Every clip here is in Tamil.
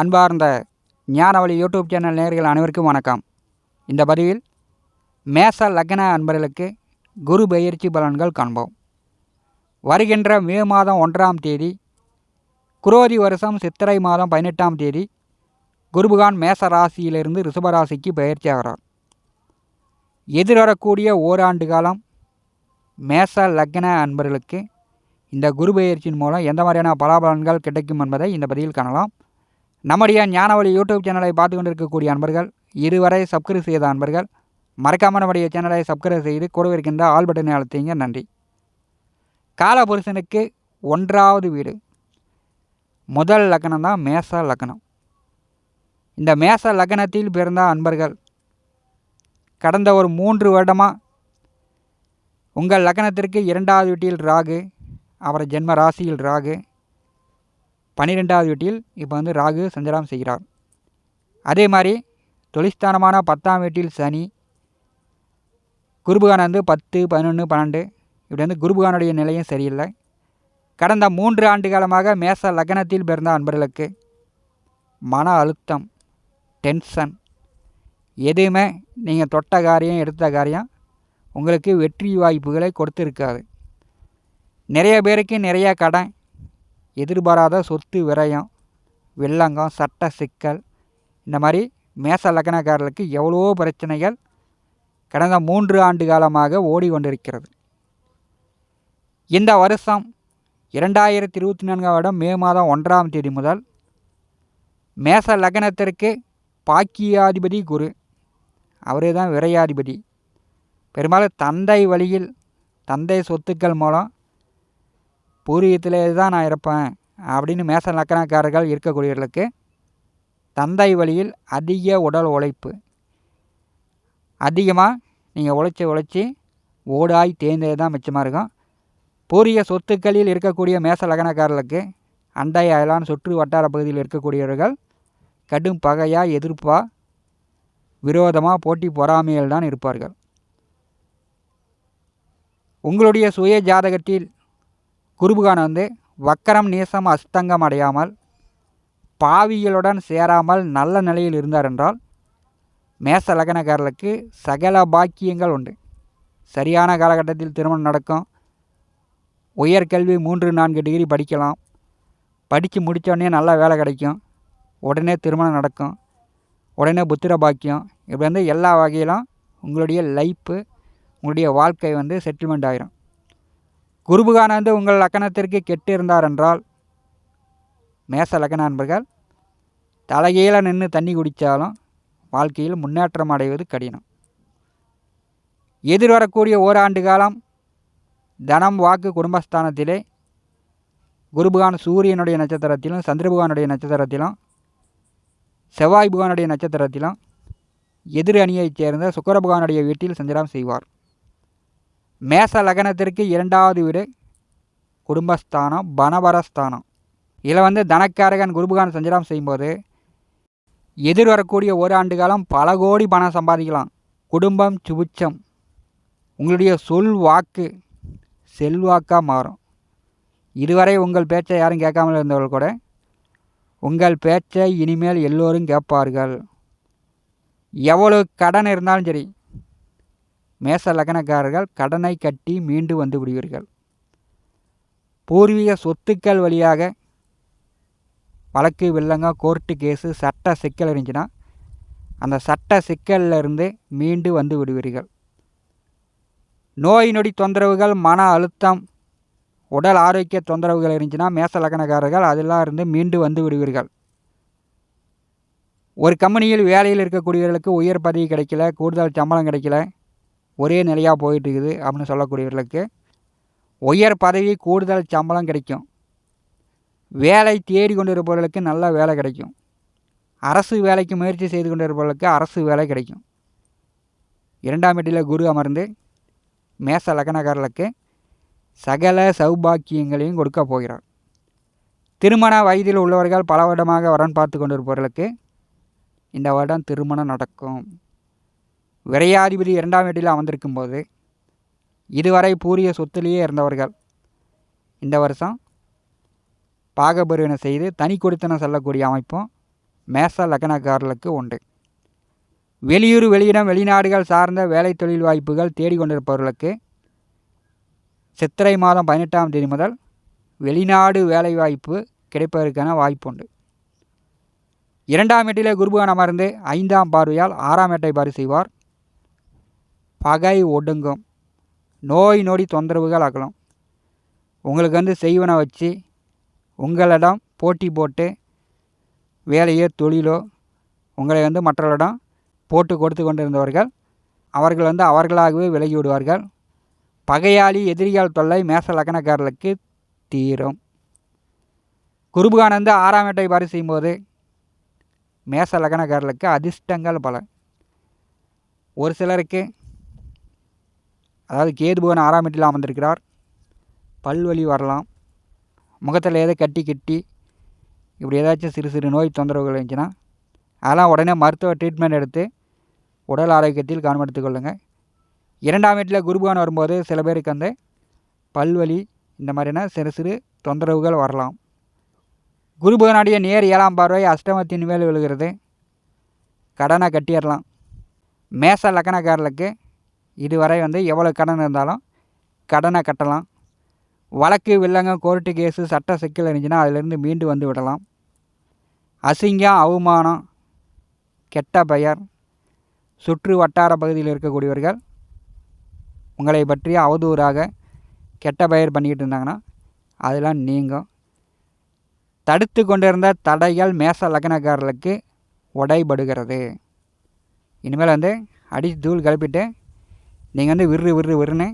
அன்பார்ந்த ஞானவழி யூடியூப் சேனல் நேர்கள் அனைவருக்கும் வணக்கம். இந்த பதிவில் மேச லக்ன அன்பர்களுக்கு குரு பயிற்சி பலன்கள் காண்போம். வருகின்ற மே மாதம் ஒன்றாம் தேதி குரோதி வருஷம் சித்திரை மாதம் பதினெட்டாம் தேதி குருபகான் மேச ராசியிலிருந்து ரிஷபராசிக்கு பயிற்சி ஆகிறார். எதிர்வரக்கூடிய ஓராண்டு காலம் மேச லக்ன அன்பர்களுக்கு இந்த குரு பயிற்சியின் மூலம் எந்த மாதிரியான பலாபலன்கள் கிடைக்கும் என்பதை இந்த பதிவில் காணலாம். நம்முடைய ஞானவழி யூடியூப் சேனலை பார்த்து கொண்டிருக்கக்கூடிய அன்பர்கள் இதுவரை சப்ஸ்கிரைப் செய்த அன்பர்கள் மறக்காமல் நம்முடைய சேனலை சப்ஸ்கிரைப் செய்து கூட இருக்கின்ற ஆல் பட்டனை அழுத்திங்க நன்றி. காலபுருஷனுக்கு ஒன்றாவது வீடு. முதல் லக்னம் தான் மேச லக்னம் இந்த மேச லக்னத்தில் பிறந்த அன்பர்கள் கடந்த ஒரு மூன்று வருடமாக உங்கள் லக்னத்திற்கு இரண்டாவது வீட்டில் ராகு அவரை ஜென்ம ராசியில் ராகு பன்னிரெண்டாவது வீட்டில் இப்போ வந்து ராகு சஞ்சலம் செய்கிறார். அதே மாதிரி தொழிற்ஸ்தானமான பத்தாம் வீட்டில் சனி குருபுகான் வந்து பத்து பதினொன்று பன்னெண்டு இப்படி வந்து குருபகானுடைய நிலையும் சரியில்லை. கடந்த மூன்று ஆண்டு காலமாக மேச லக்னத்தில் பிறந்த அன்பர்களுக்கு மன அழுத்தம் டென்ஷன் எதுவுமே நீங்கள் தொட்ட காரியம் எடுத்த காரியம் உங்களுக்கு வெற்றி வாய்ப்புகளை கொடுத்துருக்காது. நிறைய பேருக்கு நிறைய கடன் எதிர்பாராத சொத்து விரயம் வில்லங்கம் சட்ட சிக்கல் இந்த மாதிரி மேச லக்னக்காரர்களுக்கு எவ்வளோ பிரச்சனைகள் கடந்த மூன்று ஆண்டு காலமாக ஓடிக்கொண்டிருக்கிறது. இந்த வருஷம் இரண்டாயிரத்தி இருபத்தி நான்காம் வருடம் மே மாதம் ஒன்றாம் தேதி முதல் மேச லக்னத்திற்கு பாக்கியாதிபதி குரு. அவரே தான் விரையாதிபதி. பெரும்பாலும் தந்தை வழியில் தந்தை சொத்துக்கள் மூலம் பூர்வீகத்திலே தான் நான் இருப்பேன் அப்படின்னு மேச லக்கணக்காரர்கள் இருக்கக்கூடியவர்களுக்கு தந்தை வழியில் அதிக உடல் உழைப்பு. அதிகமாக நீங்கள் உழைச்சி உழைச்சி ஓடாய் தேர்ந்தது தான் மிச்சமாக இருக்கும். பூரிய சொத்துக்களில் இருக்கக்கூடிய மேச லக்னக்காரர்களுக்கு அண்டை அயலான் சுற்று வட்டார பகுதியில் இருக்கக்கூடியவர்கள் கடும் பகையாக எதிர்ப்பாக விரோதமாக போட்டி பொறாமையில் தான் இருப்பார்கள். உங்களுடைய சுய ஜாதகத்தில் குருபுகான் வந்து வக்கரம் நேசம் அஸ்தங்கம் அடையாமல் பாவிகளுடன் சேராமல் நல்ல நிலையில் இருந்தார் என்றால் மேச லக்னக்காரர்களுக்கு சகல பாக்கியங்கள் உண்டு. சரியான காலகட்டத்தில் திருமணம் நடக்கும். உயர்கல்வி மூன்று நான்கு டிகிரி படிக்கலாம். படித்து முடித்தோடனே நல்ல வேலை கிடைக்கும். உடனே திருமணம் நடக்கும். உடனே புத்திர பாக்கியம். இப்படி வந்து எல்லா வகையிலும் உங்களுடைய லைஃப்பு உங்களுடைய வாழ்க்கை வந்து செட்டில்மெண்ட் ஆகிரும் குருபுகானந்து உங்கள் லக்கணத்திற்கு கெட்டு இருந்தார் என்றால் மேச லக்கண அன்பர்கள் தலைகீழ நின்று தண்ணி குடித்தாலும் வாழ்க்கையில் முன்னேற்றம் அடைவது கடினம். எதிர்வரக்கூடிய ஓராண்டு காலம் தனம் வாக்கு குடும்பஸ்தானத்திலே குருபகான் சூரியனுடைய நட்சத்திரத்திலும் சந்திரபகானுடைய நட்சத்திரத்திலும் செவ்வாய் புகானுடைய நட்சத்திரத்திலும் எதிர் அணியைச் சேர்ந்த சுக்கரபகானுடைய வீட்டில் சஞ்சலம் செய்வார். மேச லக்னத்திற்கு இரண்டாவது வீடு குடும்பஸ்தானம் பணபரஸ்தானம் இதில் வந்து தனக்காரகன் குருபகான் சஞ்சலம் செய்யும்போது எதிர் வரக்கூடிய ஒரு ஆண்டு காலம் பல கோடி பணம் சம்பாதிக்கலாம். குடும்பம் சுபிச்சம் உங்களுடைய சொல் வாக்கு செல்வாக்காக மாறும். இதுவரை உங்கள் பேச்சை யாரும் கேட்காமல் இருந்தவர்கள் கூட உங்கள் பேச்சை இனிமேல் எல்லோரும் கேட்பார்கள். எவ்வளவு கடன் இருந்தாலும் சரி மேச லக்னக்காரர்கள் கடனை கட்டி மீண்டு வந்து விடுவீர்கள். பூர்வீக சொத்துக்கள் வழியாக வழக்கு வில்லங்க கோர்ட்டு கேஸு சட்ட சிக்கல் இருந்துச்சுன்னா அந்த சட்ட சிக்கலில் இருந்து மீண்டு வந்து விடுவீர்கள். நோய் நொடி தொந்தரவுகள் மன அழுத்தம் உடல் ஆரோக்கிய தொந்தரவுகள் இருந்துச்சுன்னா மேச லக்னக்காரர்கள் அதெல்லாம் இருந்து மீண்டு வந்து விடுவீர்கள். ஒரு கம்பெனியில் வேலையில் இருக்கக்கூடியவர்களுக்கு உயர் பதவி கிடைக்கல கூடுதல் சம்பளம் கிடைக்கல ஒரே நிலையாக போயிட்டு இருக்குது அப்படின்னு சொல்லக்கூடியவர்களுக்கு உயர் பதவி கூடுதல் சம்பளம் கிடைக்கும். வேலை தேடி கொண்டு இருப்பவர்களுக்கு நல்ல வேலை கிடைக்கும். அரசு வேலைக்கு முயற்சி செய்து கொண்டு இருப்பவர்களுக்கு அரசு வேலை கிடைக்கும். இரண்டாம் எட்டியில் குரு அமர்ந்து மேச லக்னக்காரர்களுக்கு சகல சௌபாக்கியங்களையும் கொடுக்க போகிறார். திருமண வயதில் உள்ளவர்கள் பல வருடமாக வரன் பார்த்து கொண்டிருப்பவர்களுக்கு இந்த வருடம் திருமணம் நடக்கும். விரையாதிபதி இரண்டாம் வீட்டில் அமர்ந்திருக்கும் போது இதுவரை பூரிய சொத்துலேயே இருந்தவர்கள். இந்த வருஷம் பாகபருவனை செய்து தனி கொடுத்தனம் செல்லக்கூடிய அமைப்பும் மேச லக்னக்காரர்களுக்கு உண்டு. வெளியூர் வெளியிடம் வெளிநாடுகள் சார்ந்த வேலை தொழில் வாய்ப்புகள் தேடிக்கொண்டிருப்பவர்களுக்கு சித்திரை மாதம் பதினெட்டாம் தேதி முதல் வெளிநாடு வேலைவாய்ப்பு கிடைப்பதற்கான வாய்ப்பு உண்டு இரண்டாம் எட்டிலே குருபகன் அமர்ந்து ஐந்தாம் பார்வையால் ஆறாம் எட்டை பாரி செய்வார் பகை ஒடுங்கும். நோய் நொடி தொந்தரவுகள் அகலும். உங்களுக்கு வந்து செய்வனை வச்சு உங்களிடம் போட்டி போட்டு வேலையோ தொழிலோ உங்களை வந்து மற்றவர்களிடம் போட்டு கொடுத்து கொண்டிருந்தவர்கள் அவர்கள் வந்து அவர்களாகவே விலகி விடுவார்கள். பகையாளி எதிரியால் தொல்லை மேச லக்கணக்காரர்களுக்கு தீரும். குருபுகானந்து ஆறாம் எட்டை பாரி செய்யும்போது மேச லக்கணக்காரர்களுக்கு அதிர்ஷ்டங்கள் பல. ஒரு சிலருக்கு அதாவது கேது புவன் ஆறாம் வீட்டில் அமர்ந்திருக்கிறார் பல்வலி வரலாம். முகத்தில் ஏதோ கட்டி கட்டி இப்படி ஏதாச்சும் சிறு சிறு நோய் தொந்தரவுகள் இருந்துச்சுன்னா அதெல்லாம் உடனே மருத்துவ ட்ரீட்மெண்ட் எடுத்து உடல் ஆரோக்கியத்தில் கவனம் இரண்டாம் வீட்டில் குருபகான் வரும்போது சில பேருக்கு அந்த பல்வலி இந்த மாதிரியான சிறு சிறு தொந்தரவுகள் வரலாம். குருபகனுடைய நேர் ஏழாம் பார்வை அஷ்டமத்தின் மேல் விழுகிறது. கடனை கட்டிடலாம். மேச லக்கணக்காரர்களுக்கு இதுவரை வந்து எவ்வளோ கடன் இருந்தாலும் கடனை கட்டலாம். வழக்கு வில்லங்க கோர்ட்டு கேஸு சட்ட சிக்கல் இருந்துச்சுன்னா அதிலிருந்து மீண்டு வந்து விடலாம். அசிங்கம் அவமானம் கெட்ட பெயர் சுற்று வட்டார பகுதியில் இருக்கக்கூடியவர்கள் உங்களை பற்றி அவதூறாக கெட்ட பெயர் பண்ணிக்கிட்டு இருந்தாங்கன்னா அதெல்லாம் நீங்கும். தடுத்து கொண்டிருந்த தடைகள் மேச லக்னக்காரர்களுக்கு உடைபடுகிறது. இனிமேல் வந்து அடி தூள் கிளப்பிட்டு நீங்கள் வந்து விறு விறு விறுன்னு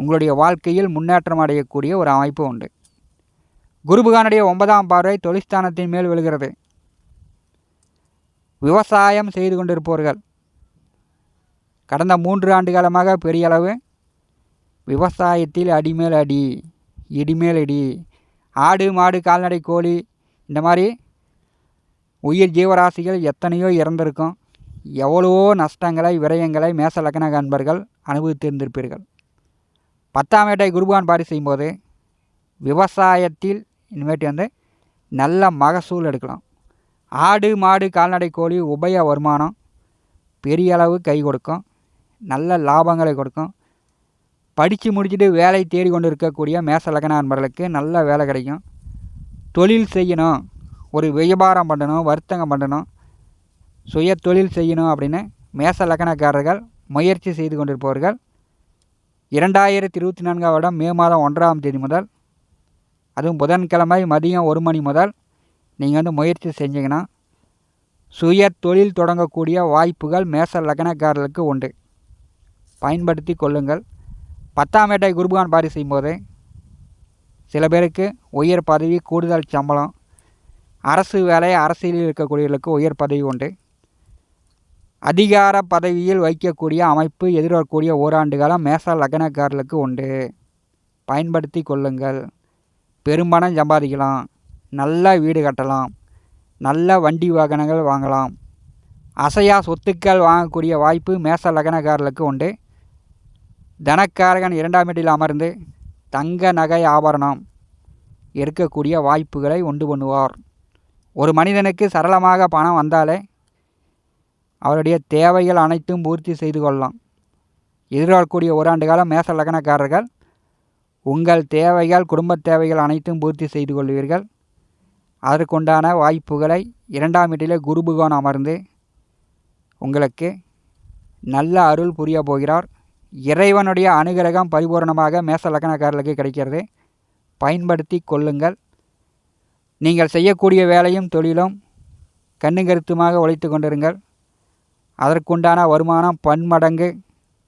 உங்களுடைய வாழ்க்கையில் முன்னேற்றம் அடையக்கூடிய ஒரு அமைப்பு உண்டு. குருபகானுடைய ஒன்பதாம் பார்வை தொழிற்ஸ்தானத்தின் மேல் விழுகிறது. விவசாயம் செய்து கொண்டிருப்பவர்கள். கடந்த மூன்று ஆண்டு காலமாக பெரிய அளவு விவசாயத்தில் அடிமேல் அடி இடிமேல் இடி ஆடு மாடு கால்நடை கோழி இந்த மாதிரி உயிர் ஜீவராசிகள் எத்தனையோ இறந்திருக்கும். எவ்வளவோ நஷ்டங்களை விரயங்களை மேச லக்ன அன்பர்கள் அனுபவித்திருந்திருப்பீர்கள் பத்தாம் வேட்டை குருபான் பாரி செய்யும்போது விவசாயத்தில் இனிமேட்டு வந்து நல்ல மகசூல் எடுக்கலாம். ஆடு மாடு கால்நடை கோழி உபய வருமானம் பெரிய அளவு கை கொடுக்கும். நல்ல லாபங்களை கொடுக்கும். படித்து முடிச்சுட்டு வேலை தேடி கொண்டு இருக்கக்கூடிய மேச லக்ன நண்பர்களுக்கு நல்ல வேலை கிடைக்கும். தொழில் செய்யணும். ஒரு வியாபாரம் பண்ணணும் வர்த்தகம் பண்ணணும். சுய தொழில் செய்யணும் அப்படின்னு மேச லக்னக்காரர்கள் முயற்சி செய்து கொண்டிருப்பவர்கள் இரண்டாயிரத்தி இருபத்தி நான்காம் வருடம் மே மாதம் ஒன்றாம் தேதி முதல் அதுவும் புதன்கிழமை மதியம் ஒரு மணி முதல் நீங்கள் வந்து முயற்சி செஞ்சீங்கன்னா சுய தொழில் தொடங்கக்கூடிய வாய்ப்புகள் மேச லக்னக்காரர்களுக்கு உண்டு. பயன்படுத்தி கொள்ளுங்கள். பத்தாம் வேட்டை குருபகான் பாரி செய்யும்போது சில பேருக்கு உயர் பதவி கூடுதல் சம்பளம் அரசு வேலை அரசியலில் இருக்கக்கூடியவர்களுக்கு உயர் பதவி உண்டு. அதிகார பதவியில் வைக்கக்கூடிய அமைப்பு எதிர்வரக்கூடிய ஓராண்டு காலம் மேச லக்னக்காரர்களுக்கு உண்டு. பயன்படுத்தி கொள்ளுங்கள். பெரும்பணம் சம்பாதிக்கலாம். நல்ல வீடு கட்டலாம். நல்ல வண்டி வாகனங்கள் வாங்கலாம். அசையா சொத்துக்கள் வாங்கக்கூடிய வாய்ப்பு மேச லக்னக்காரர்களுக்கு உண்டு. தனக்காரகன் இரண்டாம் வீட்டில் அமர்ந்து தங்க நகை ஆபரணம் இருக்கக்கூடிய வாய்ப்புகளை உண்டு பண்ணுவார். ஒரு மனிதனுக்கு சரளமாக பணம் வந்தாலே அவருடைய தேவைகள் அனைத்தும் பூர்த்தி செய்து கொள்ளலாம். எதிர்காலக்கூடிய ஓராண்டு காலம் மேச லக்னக்காரர்கள் உங்கள் தேவைகள் குடும்ப தேவைகள் அனைத்தும் பூர்த்தி செய்து கொள்வீர்கள். அதற்குண்டான வாய்ப்புகளை இரண்டாம் வீட்டிலே குரு பகவான் அமர்ந்து உங்களுக்கு நல்ல அருள் புரிய போகிறார். இறைவனுடைய அனுகிரகம் பரிபூர்ணமாக மேச லக்னக்காரர்களுக்கு கிடைக்கிறது. பயன்படுத்தி கொள்ளுங்கள். நீங்கள் செய்யக்கூடிய வேலையும் தொழிலும் கண்ணுங்கருத்துமாக உழைத்து கொண்டிருங்கள். அதற்குண்டான வருமானம் பன்மடங்கு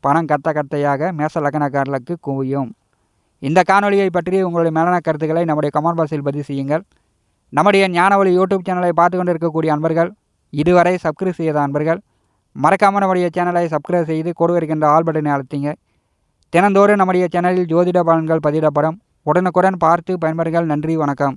பணம் கத்த கத்தையாக மேச லக்னக்காரர்களுக்கு குவியும். இந்த காணொலியை பற்றி உங்களுடைய மேலான கருத்துக்களை நம்முடைய கமெண்ட் பாக்ஸில் பதிவு செய்யுங்கள். நம்முடைய ஞானவழி யூடியூப் சேனலை பார்த்து கொண்டு இருக்கக்கூடிய அன்பர்கள் இதுவரை சப்ஸ்கிரைப் செய்த அன்பர்கள் மறக்காமல் நம்முடைய சேனலை சப்ஸ்கிரைப் செய்து கொடு வருகின்ற ஆல் பட்டனை அழுத்திங்க. தினந்தோறும் நம்முடைய சேனலில் ஜோதிட பலன்கள் பதிவிடப்படும். உடனுக்குடன் பார்த்து பயன்பெறுங்கள். நன்றி வணக்கம்.